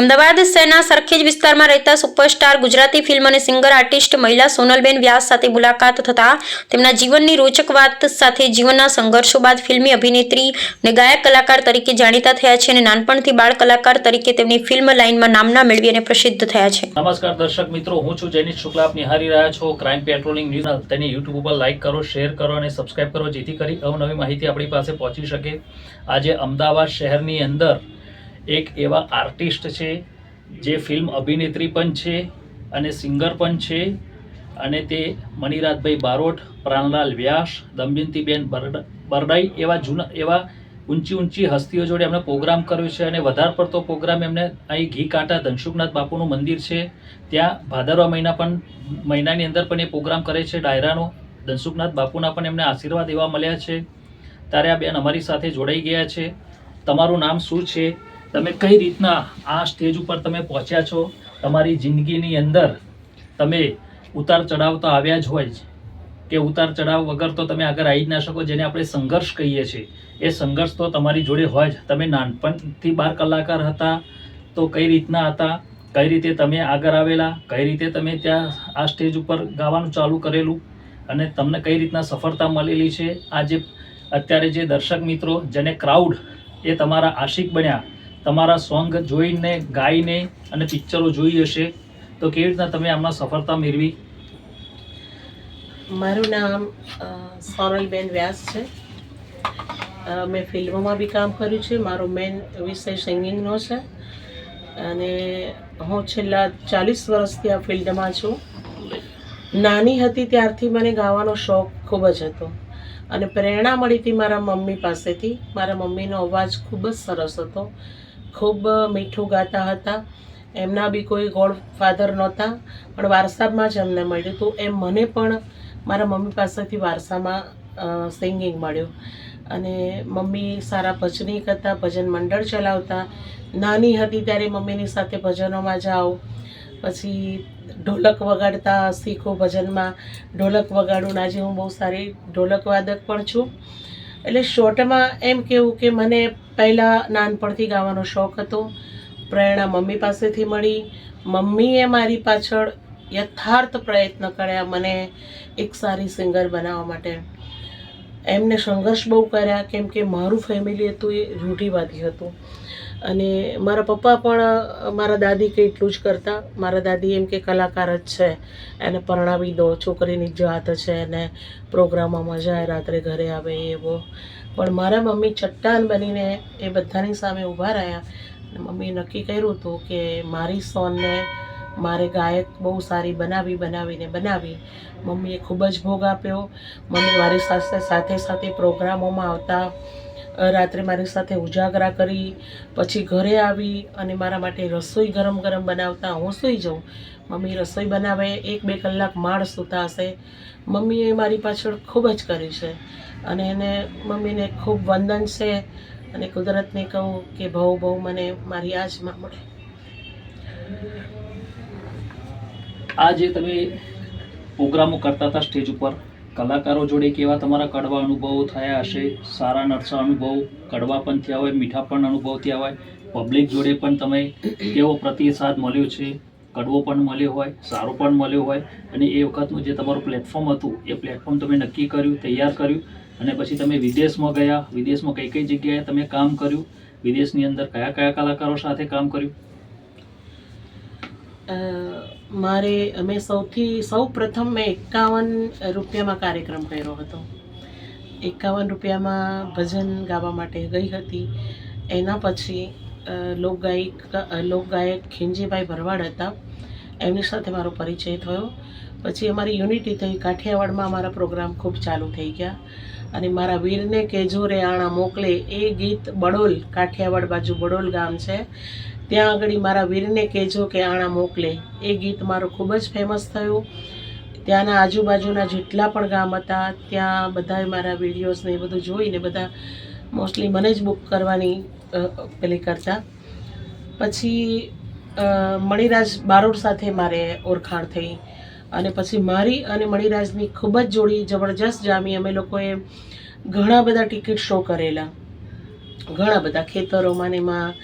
અમદાવાદ શહેરના સરખેજ વિસ્તારમાં રહેતા સુપરસ્ટાર, ગુજરાતી ફિલ્મ અને સિંગર, આર્ટિસ્ટ મહિલા સોનલબેન વ્યાસ સાથે મુલાકાત થતા તેમના જીવનની રોચક વાત સાથે જીવનના સંઘર્ષો બાદ ફિલ્મી અભિનેત્રી અને ગાયક કલાકાર તરીકે જાણીતા થયા છે અને નાનપણથી બાળ કલાકાર તરીકે તેમની ફિલ્મ લાઇનમાં નામના મેળવી અને પ્રસિદ્ધ થયા છે. નમસ્કાર દર્શક મિત્રો, હું છું જૈનિશ શુક્લા, આપ નિહાળી રહ્યા છો ક્રાઇમ પેટ્રોલિંગ ન્યૂઝ તેની યુટ્યુબ ઉપર લાઇક કરો શેર કરો અને સબસ્ક્રાઇબ કરો, જેથી કરી અવનવી માહિતી આપણી પાસે પહોંચી શકે. આજે અમદાવાદ શહેરની અંદર એક એવા આર્ટિસ્ટ છે, જે ફિલ્મ અભિનેત્રી પણ છે અને સિંગર પણ છે. અને તે મણિરાજભાઈ બારોટ, પ્રાણલાલ વ્યાસ, દમયંતીબેન બરડ- બરડાઈ એવા જૂના, એવા ઊંચી ઊંચી હસ્તીઓ જોડે એમણે પ્રોગ્રામ કર્યો છે અને વધારે પડતો પ્રોગ્રામ એમને અહીં ઘી કાંટા, ધનસુખનાથ બાપુનું મંદિર છે. ત્યાં ભાદરવા મહિના પણ, મહિનાની અંદર પણ એ પ્રોગ્રામ કરે છે. ડાયરાનો ધનસુખનાથ બાપુના પણ એમને આશીર્વાદ એવા મળ્યા છે. ત્યારે આ બેન અમારી સાથે જોડાઈ ગયા છે. તમારું નામ શું છે? તમે કઈ રીતના આ સ્ટેજ ઉપર તમે પહોંચ્યા છો? તમારી જિંદગીની અંદર તમે ઉતાર ચઢાવ તો આવ્યા જ હોય જ. કે ઉતાર ચઢાવ વગર તો તમે આગળ આવી જ ના શકો, જેને આપણે સંઘર્ષ કહીએ છીએ. એ સંઘર્ષ તો તમારી જોડે હોય જ. તમે નાનપણથી બાર કલાકાર હતા તો કઈ રીતના હતા? કઈ રીતે તમે આગળ આવેલા? કઈ રીતે તમે ત્યાં આ સ્ટેજ ઉપર ગાવાનું ચાલુ કરેલું? અને તમને કઈ રીતના સફળતા મળેલી છે? આ જે અત્યારે જે દર્શક મિત્રો, જેને ક્રાઉડ એ તમારા આશિક બન્યા તમારા સોંગ જોઈને, ગાઈને અને પિક્ચરો જોઈ હશે, તો કેવી રીતના તમે આમાં સફળતા મેળવી? મારું નામ સોનલબેન વ્યાસ છે. મેં ફિલ્મોમાં બી કામ કર્યું છે. મારો મેન વિષય સિંગિંગનો છે. અને હું છેલ્લા ચાલીસ વર્ષથી આ ફિલ્ડમાં છું. નાની હતી ત્યારથી મને ગાવાનો શોખ ખૂબ જ હતો. અને પ્રેરણા મળી હતી મારા મમ્મી પાસેથી. મારા મમ્મીનો અવાજ ખૂબ જ સરસ હતો. ખૂબ મીઠું ગાતા હતા. એમના બી કોઈ ગોડ ફાધર નહોતા, પણ વારસામાં જ એમને મળ્યું. તો એમ મને પણ મારા મમ્મી પાસેથી વારસામાં સિંગિંગ મળ્યું. અને મમ્મી સારા ભજનીક હતા, ભજન મંડળ ચલાવતા. નાની હતી ત્યારે મમ્મીની સાથે ભજનોમાં જાઓ. પછી ઢોલક વગાડતા શીખો ભજનમાં. ઢોલક વગાડું આજે હું બહુ સારી ઢોલક વાદક પણ છું. એટલે શોર્ટમાં એમ કેવું કે મને પહેલાં નાનપણથી ગાવાનો શોખ હતો. પ્રેરણા મમ્મી પાસેથી મળી. મમ્મીએ મારી પાછળ યથાર્થ પ્રયત્ન કર્યા મને એક સારી સિંગર બનાવવા માટે. એમને સંઘર્ષ બહુ કર્યા, કેમ કે મારું ફેમિલી હતું એ રૂઢિવાદી હતું. અને મારા પપ્પા પણ, મારા દાદી કે એટલું જ કરતા. મારા દાદી એમ કે કલાકાર જ છે. એને પરણાવી દો, છોકરીની જાત છે અને પ્રોગ્રામમાં મજા આવે, રાત્રે ઘરે આવે એવો પણ મારા મમ્મી ચટ્ટાન બનીને એ બધાની સામે ઊભા રહ્યા. અને મમ્મીએ નક્કી કર્યું હતું કે મારી સોનને મારે ગાયક બહુ સારી બનાવી, બનાવીને બનાવી. મમ્મીએ ખૂબ જ ભોગ આપ્યો. મમ્મી મારી સાથે સાથે સાથે પ્રોગ્રામોમાં આવતા. રાત્રે મારી સાથે ઉજાગરા કરી. પછી ઘરે આવી અને મારા માટે રસોઈ ગરમ ગરમ બનાવતા હું સૂઈ જાઉં. મમ્મી રસોઈ બનાવે, એક બે કલાક માળ સૂતા હશે. મમ્મીએ મારી પાછળ ખૂબ જ કરી છે. અને એને મમ્મીને ખૂબ વંદન છે અને કુદરતને કહું કે બહુ બહુ મને મારી આજમાં મળે. આ જે તમે પ્રોગ્રામો કરતા હતા સ્ટેજ ઉપર, કલાકારો જોડે કેવા તમારા કડવા અનુભવો થયા હશે? સારા નરસા અનુભવ, કડવા પણ થયા હોય, મીઠા પણ અનુભવ થયા હોય. પબ્લિક જોડે પણ તમે કેવો પ્રતિસાદ મળ્યો છે? કડવો પણ મળ્યો હોય, સારો પણ મળ્યો હોય. અને એ વખતનું જે તમારું પ્લેટફોર્મ હતું, એ પ્લેટફોર્મ તમે નક્કી કર્યું, તૈયાર કર્યું? અને પછી તમે વિદેશમાં ગયા, વિદેશમાં કઈ કઈ જગ્યાએ તમે કામ કર્યું? વિદેશની અંદર કયા કયા કલાકારો સાથે કામ કર્યું? મારે, અમે સૌથી સૌ પ્રથમ મેં એકાવન રૂપિયામાં કાર્યક્રમ કર્યો હતો. એકાવન રૂપિયામાં ભજન ગાવા માટે ગઈ હતી. એના પછી લોકગાયિક લોકગાયક ખીંજીભાઈ ભરવાડ હતા. એમની સાથે મારો પરિચય થયો. પછી અમારી યુનિટી થઈ. કાઠિયાવાડમાં અમારા પ્રોગ્રામ ખૂબ ચાલુ થઈ ગયા. અને મારા વીરને કેજો રે આણા મોકલે. એ ગીત બડોલ, કાઠિયાવાડ બાજુ બડોલ ગામ છે. ત્યાં આગળ મારા વીરને કહેજો કે આણા મોકલે. એ ગીત મારું ખૂબ જ ફેમસ થયું. ત્યાંના આજુબાજુના જેટલા પણ ગામ હતા, ત્યાં બધાએ મારા વિડીયોઝને એ બધું જોઈને બધા મોસ્ટલી મને જ બુક કરવાની પેલી કરતા. પછી મણિરાજ બારોડ સાથે મારે ઓળખાણ થઈ. અને પછી મારી અને મણિરાજની ખૂબ જ જોડી જબરજસ્ત જામી. અમે લોકોએ ઘણા બધા ટિકિટ શો કરેલા. ઘણા બધા ખેતરોમાં ને એમાં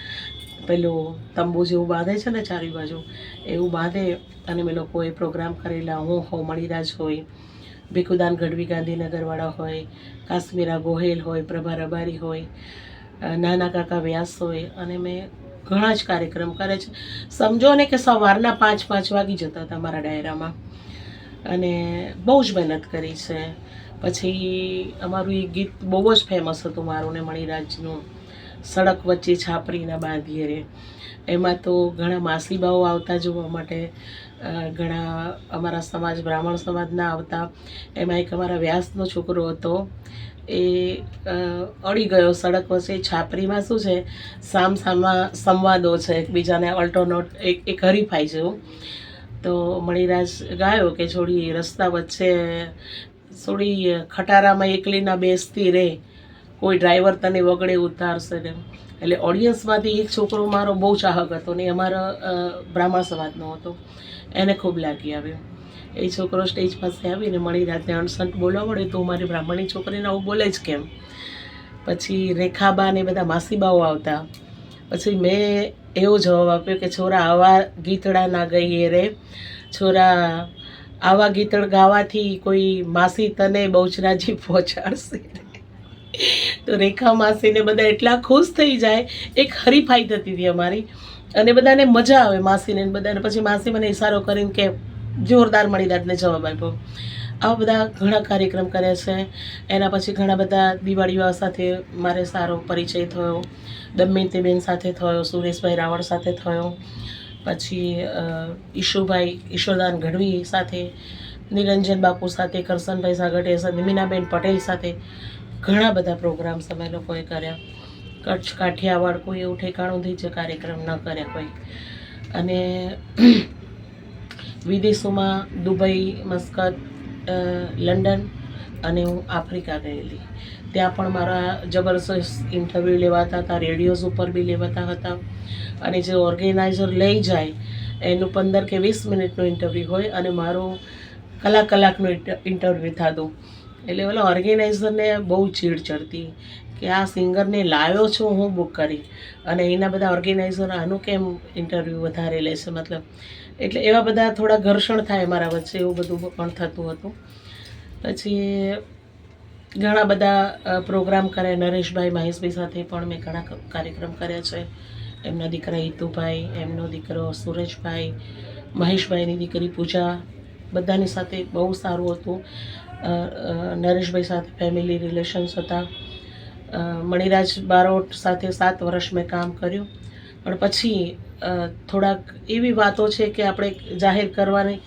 પેલું તંબુ જેવું બાંધે છે ને ચારે બાજુ, એવું બાંધે અને મેં લોકોએ પ્રોગ્રામ કરેલા. હું હો મણિરાજ હોય, ભીખુદાન ગઢવી ગાંધીનગરવાળા હોય, કાશ્મીરા ગોહેલ હોય, પ્રભા રબારી હોય નાના કાકા વ્યાસ હોય અને મેં ઘણા જ કાર્યક્રમ કરે છે. સમજો ને કે સવારના પાંચ પાંચ વાગી જતા હતા મારા ડાયરામાં. અને બહુ જ મહેનત કરી છે. પછી અમારું એ ગીત બહુ જ ફેમસ હતું મારું ને મણિરાજનું. સડક વચ્ચે છાપરીના બાંધીએ રે. એમાં તો ઘણા માસીબાઓ આવતા જોવા માટે ઘણા અમારા સમાજ, બ્રાહ્મણ સમાજના આવતા. એમાં એક અમારા વ્યાસનો છોકરો હતો. એ અડી ગયો સડક વચ્ચે છાપરીમાં શું છે સામ સામા સંવાદો છે, એકબીજાને અલ્ટરનોટ એક એક હરીફાઈ જેવું. તો મણિરાજ ગાયો કે છોડી રસ્તા વચ્ચે થોડી ખટારામાં એકલી ના બેસતી રહે કોઈ ડ્રાઈવર તને વગડે ઉતારશે ને એટલે ઓડિયન્સમાંથી એક છોકરો મારો બહુ ચાહક હતો ને અમારા બ્રાહ્મણ સમાજનો હતો. એને ખૂબ લાગી આવ્યો. એ છોકરો સ્ટેજ પાસે આવીને મળી રાતે અણસંટ મળે તો મારી બ્રાહ્મણી છોકરીને આવું બોલે જ કેમ? પછી રેખાબા ને બધા માસીબાઓ આવતા. પછી મેં એવો જવાબ આપ્યો કે છોરા આવા ગીતડા ના ગઈએ રે. છોરા આવા ગીતડ ગાવાથી કોઈ માસી તને બહુચરાજી પહોંચાડશે તો રેખા માસીને બધા એટલા ખુશ થઈ જાય. એક હરીફાઈ થતી હતી અમારી. અને બધાને મજા આવે માસીને બધાને. પછી માસી મને ઇશારો કરીને કે જોરદાર મળી દાદને જવાબ આપ્યો. આવા બધા ઘણા કાર્યક્રમ કર્યા છે. એના પછી ઘણા બધા દિવાળીઓ સાથે મારે સારો પરિચય થયો. દમયંતીબેન સાથે થયો, સુરેશભાઈ રાવળ સાથે થયો. પછી ઈશુભાઈ ઈશ્વરદાન ગઢવી સાથે, નિરંજન બાપુ સાથે કરસનભાઈ સાગઢે સાથે મીનાબેન પટેલ સાથે ઘણા બધા પ્રોગ્રામ્સ અમે લોકોએ કર્યા. કચ્છ કાઠિયાવાડ કોઈ એવું ઠેકાણું થઈ જે કાર્યક્રમ ન કર્યા કોઈ. અને વિદેશોમાં દુબઈ, મસ્કત લંડન અને હું આફ્રિકા ગયેલી. ત્યાં પણ મારા જબરજસ્ત ઇન્ટરવ્યૂ લેવાતા હતા, રેડિયોઝ ઉપર બી લેવાતા હતા. અને જે ઓર્ગેનાઇઝર લઈ જાય, એનું પંદર કે વીસ મિનિટનું ઇન્ટરવ્યૂ હોય અને મારું કલાક કલાકનું ઇન્ટરવ્યૂ થતું. એટલે ઓલા ઓર્ગેનાઇઝરને બહુ ચીડ ચડતી કે આ સિંગરને લાવ્યો છું હું બુક કરી. અને એના બધા ઓર્ગેનાઇઝર આનું કેમ ઇન્ટરવ્યૂ વધારે લે છે? મતલબ એટલે એવા બધા થોડા ઘર્ષણ થાય મારા વચ્ચે, એવું બધું પણ થતું હતું. પછી ઘણા બધા પ્રોગ્રામ કર્યા નરેશભાઈ મહેશભાઈ સાથે પણ મેં ઘણા કાર્યક્રમ કર્યા છે. એમના દીકરા હિતુભાઈ, એમનો દીકરો સુરેશભાઈ, મહેશભાઈની દીકરી પૂજા, બધાની સાથે બહુ સારું હતું. નરેશભાઈ સાથે ફેમિલી રિલેશન્સ હતા. મણિરાજ બારોટ સાથે સાત વર્ષ મેં કામ કર્યું. પણ પછી થોડાક એવી વાતો છે કે આપણે જાહેર કરવાની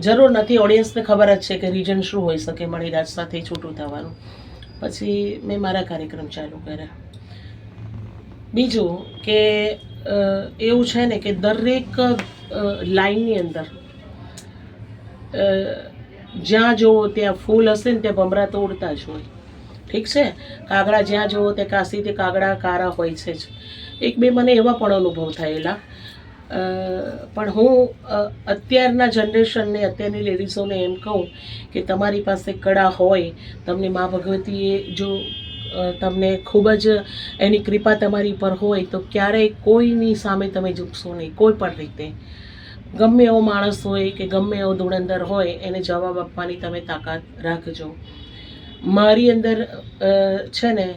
જરૂર નથી. ઓડિયન્સને ખબર જ છે કે રીઝન શું હોઈ શકે મણિરાજ સાથે છૂટું થવાનું. પછી મેં મારા કાર્યક્રમ ચાલુ કર્યા. બીજું કે એવું છે ને કે દરેક લાઈનની અંદર જ્યાં જુઓ ત્યાં ફૂલ હશે ને ત્યાં ભમરા તો ઉડતા જ હોય. ઠીક છે? કાગડા જ્યાં જુઓ તે કાશીથી કાગડા કારા હોય છે જ. એક બે મને એવા પણ અનુભવ થયેલા પણ હું અત્યારના જનરેશનને, અત્યારની લેડીઝોને એમ કહું કે તમારી પાસે કળા હોય, તમને મા ભગવતીએ જો તમને ખૂબ જ એની કૃપા તમારી પર હોય, તો ક્યારેય કોઈની સામે તમે ઝૂકશો નહીં, કોઈ પણ રીતે. ગમે એવો માણસ હોય કે ગમે એવો ધુરંધર હોય, એને જવાબ આપવાની તમે તાકાત રાખજો. મારી અંદર છે ને,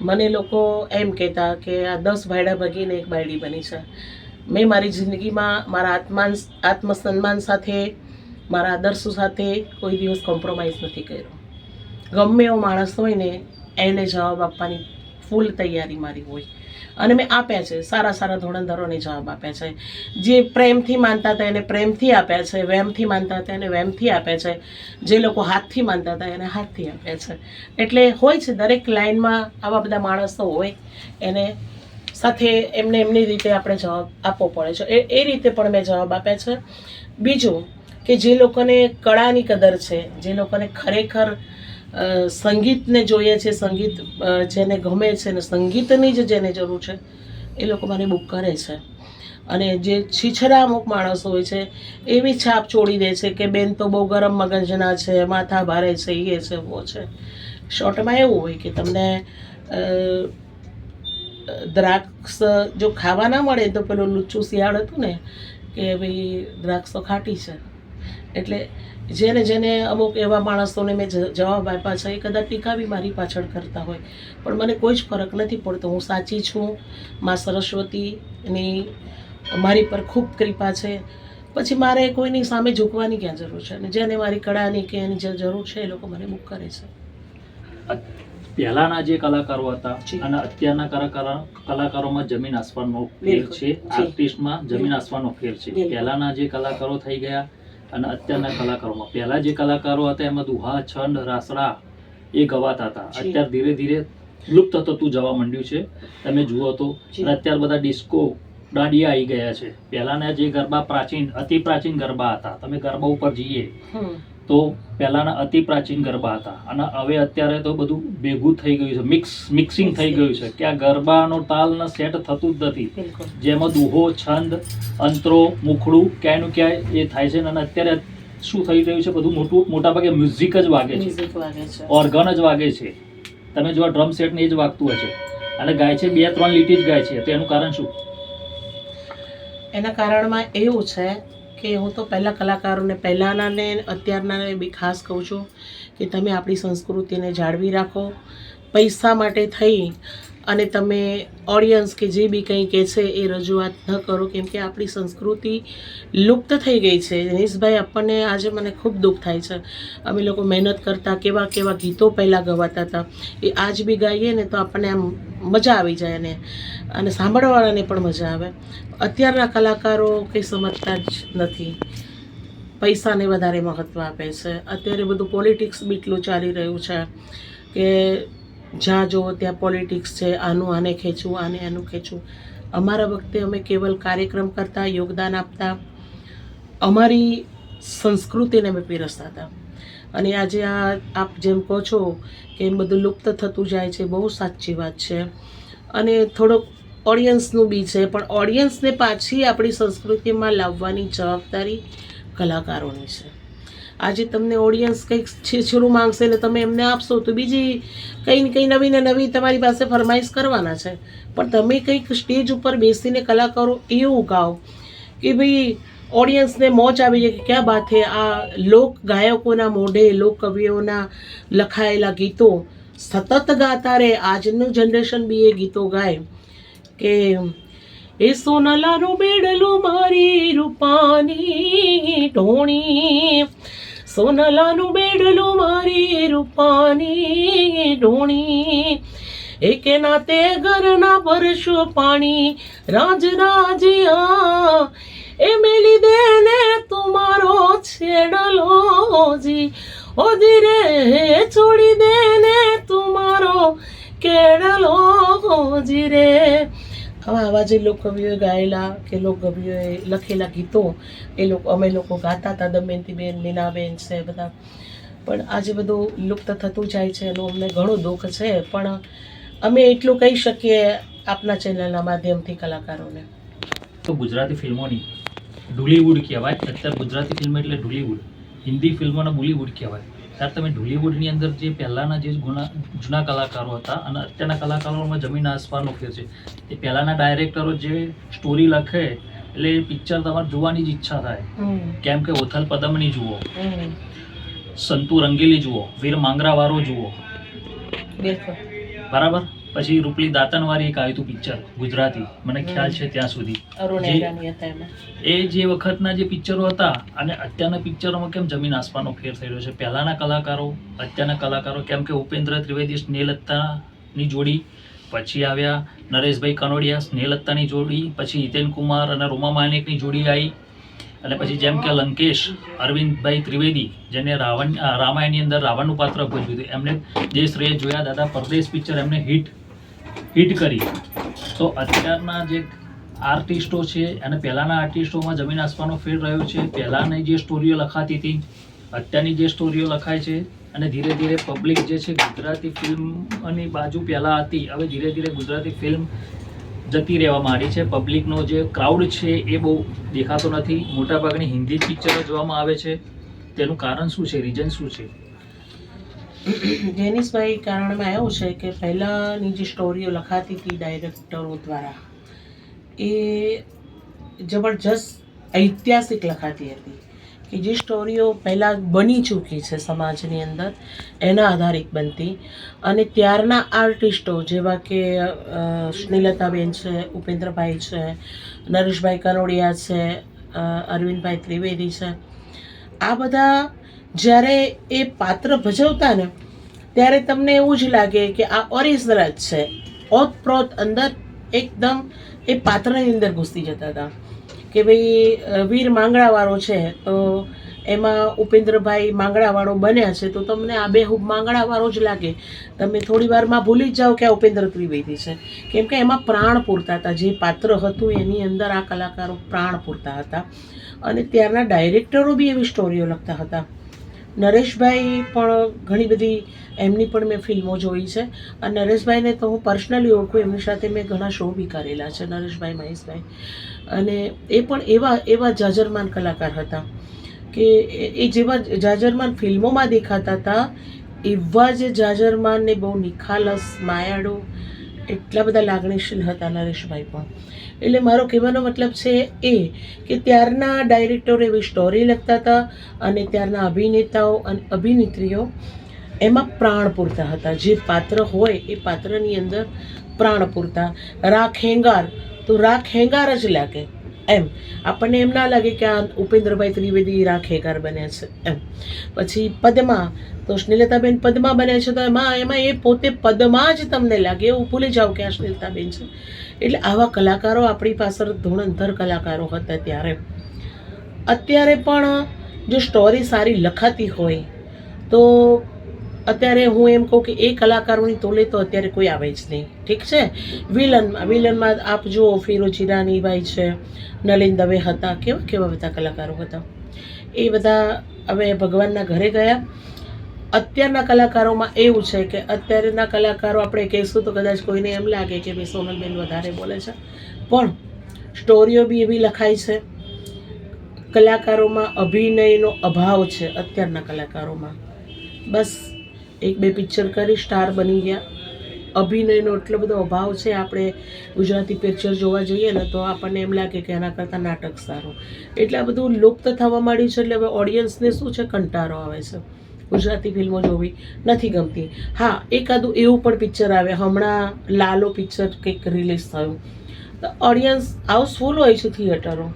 મને લોકો એમ કહેતા કે આ દસ ભાયડા ભગીને એક બાયડી બની છે. મેં મારી જિંદગીમાં મારા આત્માન આત્મસન્માન સાથે, મારા આદર્શો સાથે કોઈ દિવસ કોમ્પ્રોમાઇઝ નથી કર્યો. ગમે એવો માણસ હોય ને, એને જવાબ આપવાની ફૂલ તૈયારી મારી હોય. અને મેં આપ્યા છે, સારા સારા ધોરણધરોને જવાબ આપ્યા છે. જે પ્રેમથી માનતા હતા એને પ્રેમથી આપ્યા છે, વેમથી માનતા હતા એને વેમથી આપ્યા છે. જે લોકો હાથથી માનતા હતા એને હાથથી આપ્યા છે. એટલે હોય છે, દરેક લાઈનમાં આવા બધા માણસો હોય, એને સાથે એમને એમની રીતે આપણે જવાબ આપવો પડે છે. એ એ રીતે પણ મેં જવાબ આપ્યા છે. બીજું કે જે લોકોને કળાની કદર છે, જે લોકોને ખરેખર સંગીતને જોઈએ છે, સંગીત જેને ગમે છે ને સંગીતની જ જેને જરૂર છે, એ લોકો મને બુક કરે છે. અને જે છીછરા અમુક માણસો હોય છે, એવી છાપ છોડી દે છે કે બેન તો બહુ ગરમ મગજના છે, માથા ભારે છે એ છે, વો છે. શોર્ટમાં એવું હોય કે તમને દ્રાક્ષ જો ખાવા ના મળે તો પેલું લુચ્છું શિયાળ હતું ને, કે ભાઈ દ્રાક્ષ તો ખાટી છે. એટલે જેને જેને અમુક એવા માણસોને મેં જવાબ આપ્યા છે, એ કદાચ ટીકા બી મારી પાછળ કરતા હોય. પણ મને કોઈ જ ફરક નથી પડતો. હું સાચી છું, મા સરસ્વતીની મારી પર ખૂબ કૃપા છે. પછી મારે કોઈની સામે ઝૂકવાની ક્યાં જરૂર છે? અને જેને મારી કળાની કે એની જે જરૂર છે, એ લોકો મને બુક કરે છે. પહેલાના જે કલાકારો હતા અને અત્યારના કલાકારો કલાકારોમાં જમીન આસમાનનો ફેર છે. આર્ટિસ્ટમાં જમીન આસમાનનો ફેર છે. પહેલાના જે કલાકારો થઈ ગયા અને અત્યારના કલાકારોમાં. પહેલા જે કલાકારો હતા એમાં દુહા છંદ રાસડા એ ગવાતા હતા. અત્યારે ધીરે ધીરે લુપ્ત થતું જવા માંડ્યું છે. તમે જુઓ તો અને અત્યારે બધા ડિસ્કો દાંડિયા આવી ગયા છે. પહેલાના જે ગરબા પ્રાચીન અતિ પ્રાચીન ગરબા હતા. તમે ગરબા ઉપર જઈએ. તો પહેલાના અતિ પ્રાચીન ગરબા હતા. અને હવે અત્યારે તો બધું ભેગું થઈ ગયું છે. મિક્સ મિક્સિંગ થઈ ગયું છે. કે આ ગરબાનો તાલને સેટ થતું જ નથી. જેમાં દુહો છંદ અંતરો મુખડું ક્યાંયનું ક્યાંય એ થાય છે અને અત્યારે શું થઈ રહ્યું છે? બધું મોટું મોટા ભાગે મ્યુઝિક જ વાગે છે. ઓર્ગન જ વાગે છે. તમે જો ડ્રમ સેટ ને એ જ વાગતું હશે અને ગાય છે બે ત્રણ લીટી જ ગાય છે. તો એનું કારણ શું? એના કારણમાં એવું છે કે હું તો પહેલાં કલાકારોને પહેલાંના ને અત્યારનાને બી ખાસ કહું છું કે તમે આપણી સંસ્કૃતિને જાળવી રાખો, પૈસા માટે થઈ અને તમે ઓડિયન્સ કે જે બી કંઈ કહે છે એ રજૂઆત ન કરો, કેમ કે આપણી સંસ્કૃતિ લુપ્ત થઈ ગઈ છે. જનીશભાઈ આપણને આજે મને ખૂબ દુઃખ થાય છે. અમે લોકો મહેનત કરતા, કેવા કેવા ગીતો પહેલાં ગવાતા હતા. એ આજ બી ગાઈએ ને તો આપણને આમ મજા આવી જાય અને અને સાંભળવાવાળાને પણ મજા આવે. અત્યારના કલાકારો કંઈ સમજતા જ નથી. પૈસાને વધારે મહત્ત્વ આપે છે. અત્યારે બધું પોલિટિક્સ બીટલું ચાલી રહ્યું છે કે જ્યાં જુઓ ત્યાં પોલિટિક્સ છે, આનું આને ખેંચવું, આને આનું ખેંચવું. અમારા વખતે અમે કેવલ કાર્યક્રમ કરતા, યોગદાન આપતા. અમારી સંસ્કૃતિને અમે પીરસતા હતા. અને આજે આ આપ જેમ કહો છો કે એમ બધું લુપ્ત થતું જાય છે, બહુ સાચી વાત છે. અને થોડોક ઓડિયન્સનું બી છે, પણ ઓડિયન્સને પાછી આપણી સંસ્કૃતિમાં લાવવાની જવાબદારી કલાકારોની છે. આજે તમને ઓડિયન્સ કંઈક છીછરું માંગશે ને તમે એમને આપશો તો બીજી કંઈ ને કંઈ નવી ને નવી તમારી પાસે ફરમાઈશ કરવાના છે. પણ તમે કંઈક સ્ટેજ ઉપર બેસીને કલાકારો એવું ગાઓ કે ભાઈ ઓડિયન્સને મોજ આવી જાય કે ક્યાં બાત હે, આ લોક ગાયકોના મોઢે, લોક કવિઓના લખાયેલા ગીતો સતત ગાતા રહે. આજનું જનરેશન બી એ ગીતો ગાય. કે એ સોનલાનું બેડલું મારી રૂપાની ઢોણી સોનલાનું બેડલું મારી રૂપાની ઢોણી એકે નાતે ઘરના ભરશો પાણી રાજ રાજિયા. એ મેલી દે ને તુમારો છેડલો જી. ઓજી રે છોડી દે ને તુમારો કેડલો જી રે. આવા આવા જે લોકકવિઓએ ગાયેલા કે લોકકવિઓએ લખેલા ગીતો, એ લોકો, અમે લોકો ગાતા હતા દમયંતીબેન લીનાબેન છે, બધા. પણ આજે બધું લુપ્ત થતું જાય છે એનું અમને ઘણું દુઃખ છે. પણ અમે એટલું કહી શકીએ આપના ચેનલના માધ્યમથી કલાકારોને. તો ગુજરાતી ફિલ્મોની ઢોલીવુડ કહેવાય. અત્યારે ગુજરાતી ફિલ્મ એટલે ઢોલીવુડ હિન્દી ફિલ્મોને બોલીવુડ કહેવાય. ત્યારે તમે ઢોલીવુડની અંદર જે પહેલાંના જે ગુના જૂના કલાકારો હતા અને અત્યારના કલાકારોમાં જમીન આસમાનનો ફેર છે એ પહેલાંના ડાયરેક્ટરો જે સ્ટોરી લખે એટલે પિક્ચર તમારે જોવાની જ ઈચ્છા થાય. કેમ કે ઓથલ પદમની જુઓ સંતુ રંગીલી જુઓ વીર માંગરાવાળો જુઓ. બરાબર? પછી રૂપલી દાતનવાળી એક આવ્યું હતું પિક્ચર ગુજરાતી. મને ખ્યાલ છે ત્યાં સુધી. એ જે વખતના જે પિક્ચરો હતા અને અત્યારના પિક્ચરોમાં કેમ જમીન આસમાનનો ફેર થઈ રહ્યો છે? પહેલાના કલાકારો અત્યારના કલાકારો કેમ કે ઉપેન્દ્ર ત્રિવેદી સ્નેહલત્તાની જોડી પછી આવ્યા નરેશભાઈ કનોડિયા સ્નેહલત્તાની જોડી પછી હિતેન કુમાર અને રોમા માનેકની જોડી આવી. અને પછી જેમ કે લંકેશ અરવિંદભાઈ ત્રિવેદી જેને રાવણ રામાયણની અંદર રાવણનું પાત્ર ભજવ્યું હતું. એમને જે શ્રેય જોયા દાદા પરદેશ પિક્ચર એમને હિટ હિટ કરી. તો અત્યારના જે આર્ટિસ્ટો છે, અને પહેલાંના આર્ટિસ્ટોમાં જમીન આસમાનનો ફેર રહ્યો છે. પહેલાંની જે સ્ટોરીઓ લખાતી હતી, અત્યારની જે સ્ટોરીઓ લખાય છે, અને ધીરે ધીરે પબ્લિક જે છે, ગુજરાતી ફિલ્મની બાજુ પહેલાં હતી. હવે ધીરે ધીરે ગુજરાતી ફિલ્મ જતી રહેવા માંડી છે. પબ્લિકનો જે ક્રાઉડ છે, એ બહુ દેખાતો નથી. મોટાભાગની હિન્દી પિક્ચરો જોવામાં આવે છે. તેનું કારણ શું છે? રીઝન શું છે? જેનિસભાઈ કારણમાં એવું છે કે પહેલાંની જે સ્ટોરીઓ લખાતી હતી ડાયરેક્ટરો દ્વારા, એ જબરજસ્ત ઐતિહાસિક લખાતી હતી કે જે સ્ટોરીઓ પહેલાં બની ચૂકી છે સમાજની અંદર, એના આધારિત બનતી. અને ત્યારના આર્ટિસ્ટો જેવા કે સ્નેહલતાબેન છે, ઉપેન્દ્રભાઈ છે, નરેશભાઈ કનોડિયા છે અરવિંદભાઈ ત્રિવેદી છે, આ બધા જ્યારે એ પાત્ર ભજવતા ને, ત્યારે તમને એવું જ લાગે કે આ ઓરિજિનલ જ છે. ઓતપ્રોત અંદર એકદમ એ પાત્રની અંદર ઘૂસી જતા હતા. કે ભાઈ વીર માંગડાવાળો છે, તો એમાં ઉપેન્દ્રભાઈ માંગડાવાળો બન્યા છે, તો તમને આ બેહૂબ માંગડાવાળો જ લાગે. તમે થોડી વારમાં ભૂલી જ જાઓ કે આ ઉપેન્દ્ર ત્રિવેદી છે. કેમ કે એમાં પ્રાણ પૂરતા હતા. જે પાત્ર હતું એની અંદર આ કલાકારો પ્રાણ પૂરતા હતા. અને ત્યારના ડાયરેક્ટરો બી એવી સ્ટોરીઓ લખતા હતા. નરેશભાઈ પણ ઘણી બધી એમની પણ મેં ફિલ્મો જોઈ છે. અને નરેશભાઈને તો હું પર્સનલી ઓળખું, એમની સાથે મેં ઘણા શો બી કરેલા છે, નરેશભાઈ, મહેશભાઈ. અને એ પણ એવા એવા જાજરમાન કલાકાર હતા કે એ- જેવા જાજરમાન ફિલ્મોમાં દેખાતા હતા, એવા જ જાજરમાન ને બહુ નિખાલસ, માયાળો, એટલા બધા લાગણીશીલ હતા નરેશભાઈ પણ. એટલે મારો કહેવાનો મતલબ છે એ કે ત્યારના ડાયરેક્ટર એવી સ્ટોરી લખતા હતા અને ત્યારના અભિનેતાઓ અને અભિનેત્રીઓ એમાં પ્રાણ પૂરતા હતા. જે પાત્ર હોય એ પાત્રની અંદર પ્રાણ પૂરતા. રાખ હેંગાર. તો રાખ હેંગાર જ લાગે. એમ. આપણને એમ ના લાગે કે આ ઉપેન્દ્રભાઈ ત્રિવેદી રાખેકાર બને છે, એમ. પછી પદ્મા, તો સ્નેહલતાબેન પદ્મા બન્યા છે, તો એમાં એમાં એ પોતે પદ્મા જ તમને લાગે, એવું ભૂલી જાઓ કે આ સ્નેહલતાબેન છે. એટલે આવા કલાકારો આપણી પાછળ ધૂણંધર કલાકારો હતા ત્યારે. અત્યારે પણ જો સ્ટોરી સારી લખાતી હોય, તો અત્યારે હું એમ કહું કે એ કલાકારોની તોલે તો અત્યારે કોઈ આવે જ નહીં. ઠીક છે? વિલનમાં વિલનમાં આપ જુઓ, ફિરોજ ઈરાનીભાઈ છે, નલિન દવે હતા, કેવા કેવા બધા કલાકારો હતા. એ બધા હવે ભગવાનના ઘરે ગયા. અત્યારના કલાકારોમાં એવું છે કે અત્યારના કલાકારો આપણે કહીશું તો કદાચ કોઈને એમ લાગે કે ભાઈ સોનલબેન વધારે બોલે છે. પણ સ્ટોરીઓ બી એવી લખાય છે. કલાકારોમાં અભિનયનો અભાવ છે અત્યારના કલાકારોમાં. બસ એક બે પિક્ચર કરી સ્ટાર બની ગયા. અભિનયનો એટલો બધો અભાવ છે, આપણે ગુજરાતી પિક્ચર જોવા જઈએ ને તો આપણને એમ લાગે કે એના કરતાં નાટક સારું. એટલે આ બધું લુપ્ત થવા માંડ્યું છે, એટલે હવે ઓડિયન્સને શું છે, કંટાળો આવે છે. ગુજરાતી ફિલ્મો જોવી નથી ગમતી. હા, એકાદું એવું પણ પિક્ચર આવે. હમણાં લાલો પિક્ચર કંઈક રિલીઝ થયું. તો ઓડિયન્સ હાઉસફુલ હોય છે થિયેટરો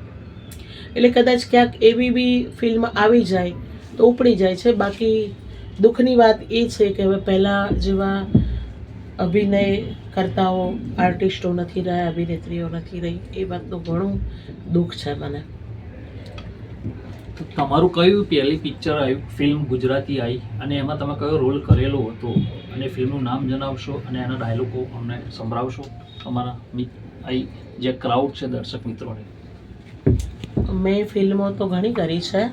એટલે કદાચ ક્યાંક એવી બી ફિલ્મ આવી જાય તો ઉપડી જાય છે. બાકી દુઃખની વાત એ છે કે હવે પહેલાં જેવા અભિનય કરતાઓ આર્ટિસ્ટો નથી રહ્યા અભિનેત્રીઓ નથી રહી એ વાતનું ઘણું દુઃખ છે મને. તમારું કયું પહેલી પિક્ચર આવ્યું ફિલ્મ ગુજરાતી આવી અને એમાં તમે કયો રોલ કરેલો હતો? અને ફિલ્મનું નામ જણાવશો અને એના ડાયલોગો અમને સંભળાવશો તમારા મિત અહીં જે ક્રાઉડ છે દર્શક મિત્રોને. મેં ફિલ્મો તો ઘણી કરી છે.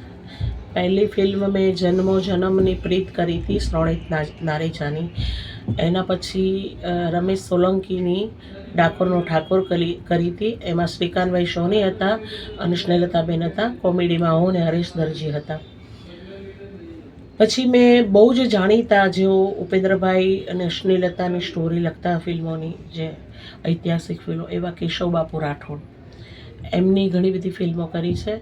પહેલી ફિલ્મ મેં જન્મો જન્મની પ્રીત કરી હતી શ્રોણિત નારેજાની. એના પછી રમેશ સોલંકીની ડાકોરનો ઠાકોર કરી કરી હતી. એમાં શ્રીકાંતભાઈ સોની હતા અને સ્નેહલતાબેન હતા. કોમેડીમાં હું અને હરીશ દરજી હતા. પછી મેં બહુ જ જાણીતા જેઓ ઉપેન્દ્રભાઈ અને સ્નેહલતાની સ્ટોરી લખતા ફિલ્મોની જે ઐતિહાસિક ફિલ્મો, એવા કેશવ બાપુ રાઠોડ. એમની ઘણી બધી ફિલ્મો કરી છે.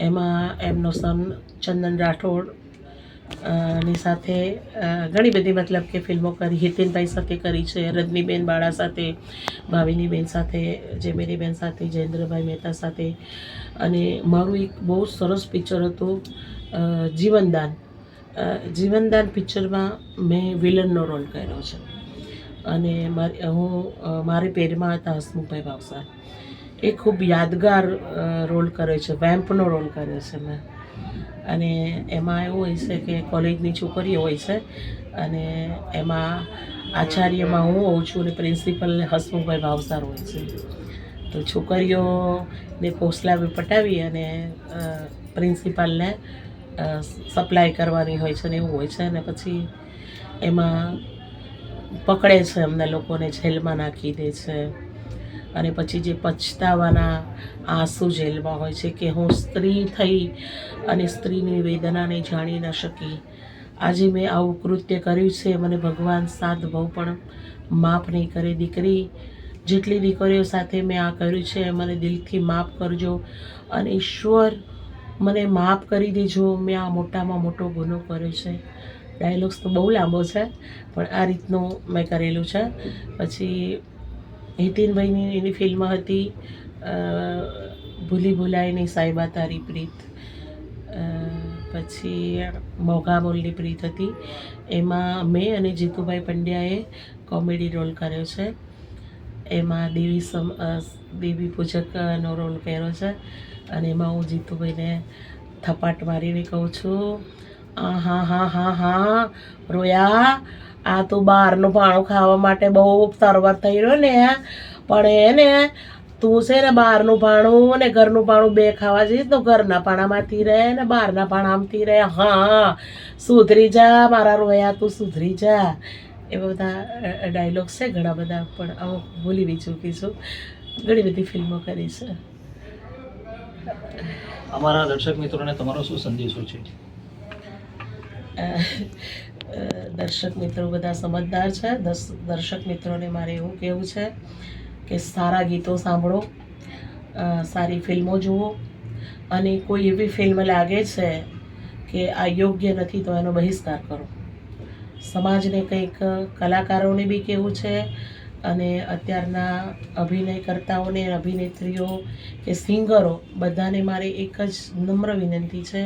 એમાં એમનો સન ચંદન રાઠોડની સાથે ઘણી બધી મતલબ કે ફિલ્મો કરી. હિતેનભાઈ સાથે કરી છે, રજનીબેન બાળા સાથે, ભાવિનીબેન સાથે, જેમેરીબેન સાથે, જયેન્દ્રભાઈ મહેતા સાથે. અને મારું એક બહુ સરસ પિક્ચર હતું જીવનદાન. જીવનદાન પિક્ચરમાં મેં વિલનનો રોલ કર્યો છે. અને મારી, હું મારી પેરમાં હતા હસમુખભાઈ ભાવસાર. એ ખૂબ યાદગાર રોલ કરે છે, વેમ્પનો રોલ કર્યો છે મેં. અને એમાં એવું હોય છે કે કોલેજની છોકરીઓ હોય છે અને એમાં આચાર્યમાં હું હોઉં છું અને પ્રિન્સિપલ હસમુખભાઈ ભાવસાર હોય છે. તો છોકરીઓને કોસલાવી પટાવી અને પ્રિન્સિપાલને સપ્લાય કરવાની હોય છે ને એવું હોય છે અને પછી એમાં પકડે છે અમને લોકોને જેલમાં નાખી દે છે. અને પછી જે પછતાવાના આંસુ જેલમાં હોય છે કે હું સ્ત્રી થઈ અને સ્ત્રીની વેદનાને જાણી ન શકી. આજે મેં આવું કૃત્ય કર્યું છે, મને ભગવાન સાત બહુ પણ માફ નહીં કરે. દીકરી, જેટલી દીકરીઓ સાથે મેં આ કર્યું છે, મને દિલથી માફ કરજો અને ઈશ્વર મને માફ કરી દેજો. મેં આ મોટામાં મોટો ગુનો કર્યો છે. ડાયલોગ્સ તો બહુ લાંબો છે, પણ આ રીતનું મેં કરેલું છે. પછી હિતિનભાઈની એની ફિલ્મ હતી ભૂલી ભૂલાયની સાયબા તારી પ્રીત. પછી મોઘા બોલની પ્રીત હતી. એમાં મેં અને જીતુભાઈ પંડ્યાએ કોમેડી રોલ કર્યો છે. એમાં દેવી સમ દેવી પૂજકનો રોલ કર્યો છે. અને એમાં હું જીતુભાઈને થપાટ મારીને કહું છું, આ હા હા હા હા, રોયા આ તો બહારનું ભાણું ખાવા માટે બહુ તરવર થઈ રહ્યો ને પણ એને તું છે ને બહારનું ભાણું અને ઘરનું ભાણું બે ખાવા જઈશ તો ઘરના પાણામાંથી રહે ને બહારના પાણામાંથી રહે. હા સુધરી જા મારા રોયા તું સુધરી જા. એવા બધા ડાયલોગ છે ઘણા બધા પણ અમુક ભૂલી બી ચૂકી છું. ઘણી બધી ફિલ્મો કરી છે. અમારા દર્શક મિત્રોને તમારો શું સંદેશો છે? દર્શક મિત્રો બધા સમજદાર છે. દર્શક મિત્રોને મારે એવું કહેવું છે કે સારા ગીતો સાંભળો સારી ફિલ્મો જુઓ અને કોઈ એવી ફિલ્મ લાગે છે કે આ યોગ્ય નથી તો એનો બહિષ્કાર કરો. સમાજને કંઈક કલાકારોને બી કહેવું છે અને અત્યારના અભિનયકર્તાઓને, અભિનેત્રીઓ કે સિંગરો બધાને મારે એક જ નમ્ર વિનંતી છે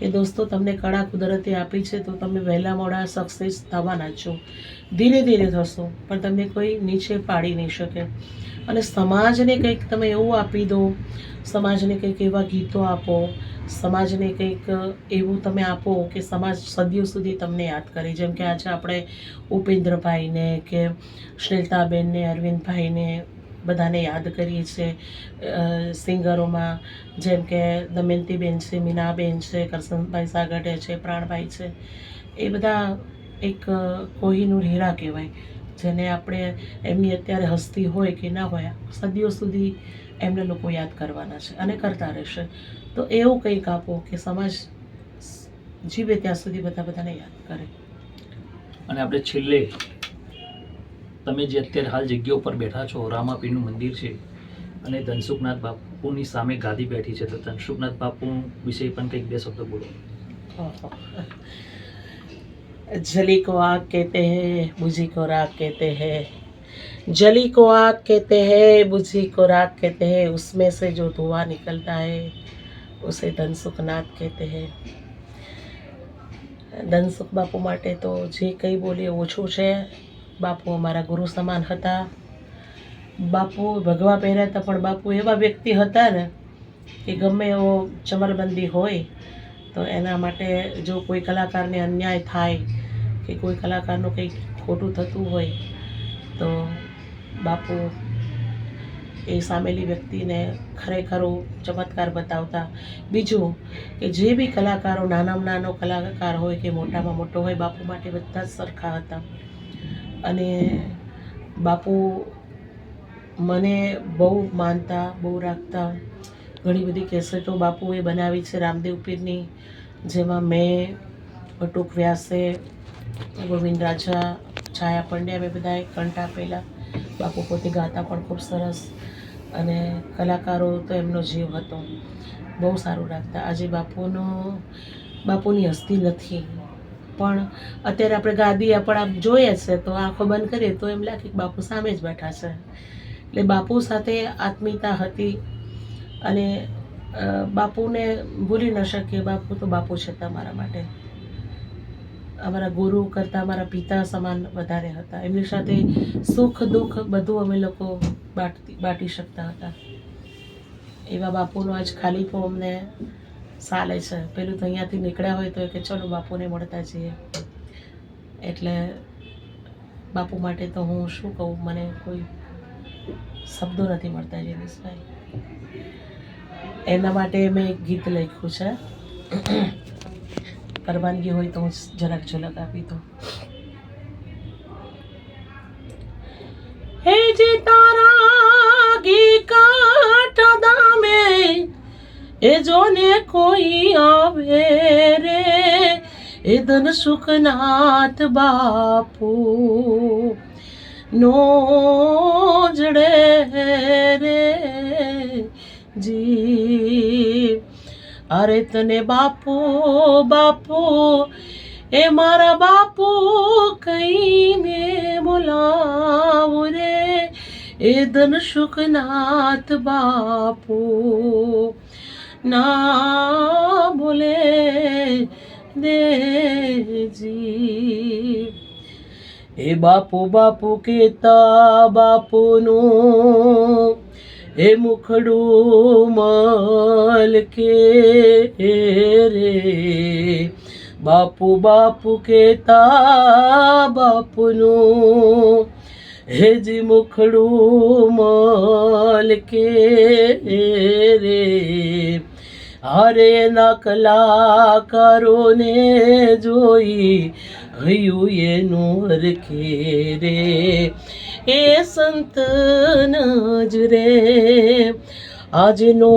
કે દોસ્તો, તમને કળા કુદરતે આપી છે, તો તમે વહેલા મોડા સક્સેસ થવાના છો. ધીરે ધીરે થશો, પણ તમને કોઈ નીચે પાડી નહીં શકે. અને સમાજને કંઈક તમે એવું આપી દો, સમાજને કંઈક એવા ગીતો આપો, સમાજને કંઈક એવું તમે આપો કે સમાજ સદીઓ સુધી તમને યાદ કરે. જેમ કે આજે આપણે ઉપેન્દ્રભાઈને કે શ્રેતાબેનને અરવિંદભાઈને બધાને યાદ કરીએ છીએ. સિંગરોમાં જેમ કે દમયંતીબેન છે, મીનાબેન છે, કરસનભાઈ સાગઢે છે, પ્રાણભાઈ છે, એ બધા એક કોહીનું હીરા કહેવાય, જેને આપણે એમની અત્યારે હસ્તી હોય કે ના હોય, સદીઓ સુધી એમને લોકો યાદ કરવાના છે અને કરતા રહેશે. તો એવું કંઈક આપો કે સમાજ જીવે ત્યાં સુધી બધા બધાને યાદ કરે. અને આપણે છેલ્લે તમે જે અત્યારે હાલ જગ્યા ઉપર બેઠા છો રામાપીરનું મંદિર છે અને ધનસુખનાથ બાપુની સામે ગાદી બેઠી છે તો ધનસુખનાથ બાપુ વિશે પણ કંઈક બે શબ્દ બોલો जली को आग कहते हैं बुझी को राग कहते हैं जली को आग कहते हैं बुझी को राग कहते हैं उसमें से जो धुआं निकलता है उसे धनसुखनाथ कहते हैं ધનસુખ બાપુ માટે તો જે કંઈ બોલીએ ઓછું છે બાપુ અમારા ગુરુ સમાન હતા. બાપુ ભગવા પહેર્યા પણ બાપુ એવા વ્યક્તિ હતા ને કે ગમે એવો ચમરબંધી હોય, તો એના માટે જો કોઈ કલાકારને અન્યાય થાય કે કોઈ કલાકારનું કંઈક ખોટું થતું હોય, તો બાપુ એ સામેલી વ્યક્તિને ખરેખર ચમત્કાર બતાવતા. બીજું કે જે બી કલાકારો નાનામાં નાનો કલાકાર હોય કે મોટામાં મોટો હોય, બાપુ માટે બધા જ સરખા હતા. અને બાપુ મને બહુ માનતા, બહુ રાખતા. ઘણી બધી કેસેટો બાપુએ બનાવી છે રામદેવ પીરની, જેમાં મેં, અટૂક વ્યાસે, ગોવિંદ રાજા, છાયા પંડ્યા મેં બધાએ કંઠ આપેલા. બાપુ પોતે ગાતા પણ ખૂબ સરસ અને કલાકારો તો એમનો જીવ હતો. બહુ સારું રાખતા. આજે બાપુનો, બાપુની હસ્તી નથી. પણ અત્યારે આપણે ગાદી પણ આપ જોઈએ છે તો આંખો બંધ કરીએ તો એમ લાગે કે બાપુ સામે જ બેઠા છે. એટલે બાપુ સાથે આત્મીયતા હતી અને બાપુને ભૂલી ન શકીએ, બાપુ તો બાપુ છે તમારા માટે. અમારા ગુરુ કરતાં અમારા પિતા સમાન વધારે હતા. એમની સાથે સુખ દુઃખ બધું અમે લોકો બાટતી, બાટી શકતા હતા. એવા બાપુનો આજ ખાલીપો અમને ચાલે છે. પેલું તો અહીંયાથી નીકળ્યા હોય તો કે ચલો બાપુને મળતા જઈએ. એટલે બાપુ માટે તો હું શું કહું, મને કોઈ શબ્દો નથી મળતા જેનીશભાઈ એના માટે મેં એક ગીત લખ્યું છે. પરવાનગી હોય તો હું જરાક ઝલક આપી દઉં. હે જે તારા ગી કાઠ દામે એ જોને કોઈ આવે રે? એ ધન સુખનાથ બાપુ નો જડે રે જી. અરે તને બાપુ બાપુ, એ મારા બાપુ કહીને બોલાવું રે. એ ધન સુખનાથ બાપુ ના બોલે દેજી એ બાપુ બાપુ કેતા બાપુનું એ મુખડું મલ કે રે બાપુ બાપુ કેતા બાપુનું હેજી મુખડું મલ કે રે હારે નકલા કરોને જોઈ હયું એનું હરખે રે. એ સંત જ રે, આજનો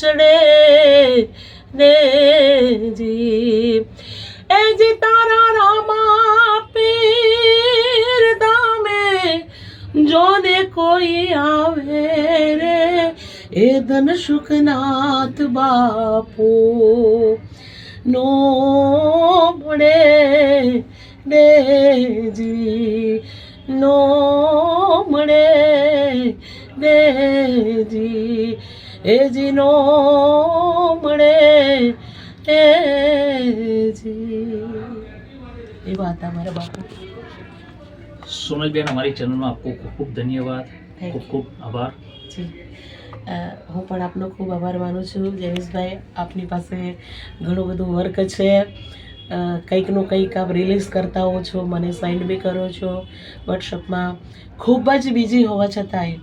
ચડે ને જી. એ જી તારા રામા પીર દામે જોને કોઈ આવે રે. એ ધન સુખનાથ બાપુ. નો મળે દેજી નો મળે દેજી એ જી નો મળે દેજી એવા હતા મારા બાપુ. સોનલબેન અમારી ચેનલમાં આપકો ખૂબ ખૂબ ધન્યવાદ. ખૂબ ખૂબ આભાર. જી. હું પણ આપનો ખૂબ આભાર માનું છું. જયેશભાઈ, આપની પાસે ઘણું બધું વર્ક છે. કંઈકનું કંઈક આપ રિલીઝ કરતા હો છો, મને સેન્ડ બી કરો છો. વોટ્સઅપમાં ખૂબ જ બિઝી હોવા છતાંય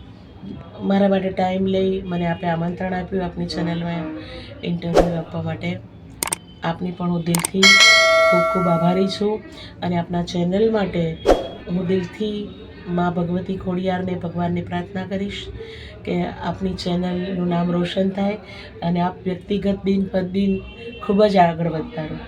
મારા માટે ટાઈમ લઈ મને આપે આમંત્રણ આપ્યું આપની ચેનલમાં ઇન્ટરવ્યૂ આપવા માટે. આપની પણ હું દિલથી ખૂબ ખૂબ આભારી છું અને આપના ચેનલ માટે હું દિલથી મા ભગવતી ખોડિયારને ભગવાનને પ્રાર્થના કરીશ. કે આપની ચેનલનું નામ રોશન થાય અને આપ વ્યક્તિગત દિન પર દિન ખૂબ જ આગળ વધતા રહો.